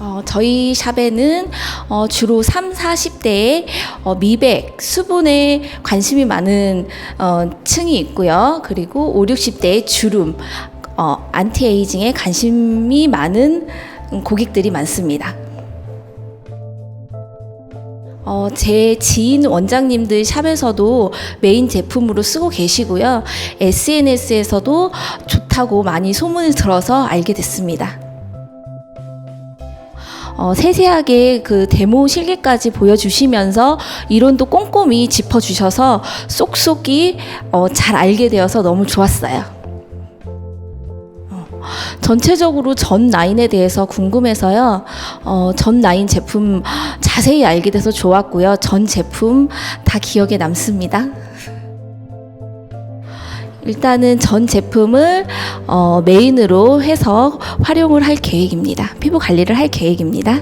어, 저희 샵에는 어, 주로 3, 40대의 어, 미백, 수분에 관심이 많은 어, 층이 있고요. 그리고 5, 60대의 주름, 어, 안티에이징에 관심이 많은 음, 고객들이 많습니다. 어, 제 지인 원장님들 샵에서도 메인 제품으로 쓰고 계시고요. SNS에서도 좋다고 많이 소문을 들어서 알게 됐습니다. 어, 세세하게 그 데모 실기까지 보여주시면서 이론도 꼼꼼히 짚어주셔서 쏙쏙이 어, 잘 알게 되어서 너무 좋았어요. 어, 전체적으로 전 라인에 대해서 궁금해서요. 어, 전 라인 제품 자세히 알게 돼서 좋았고요. 전 제품 다 기억에 남습니다. 일단은 전 제품을 어, 메인으로 해서 활용을 할 계획입니다. 피부 관리를 할 계획입니다.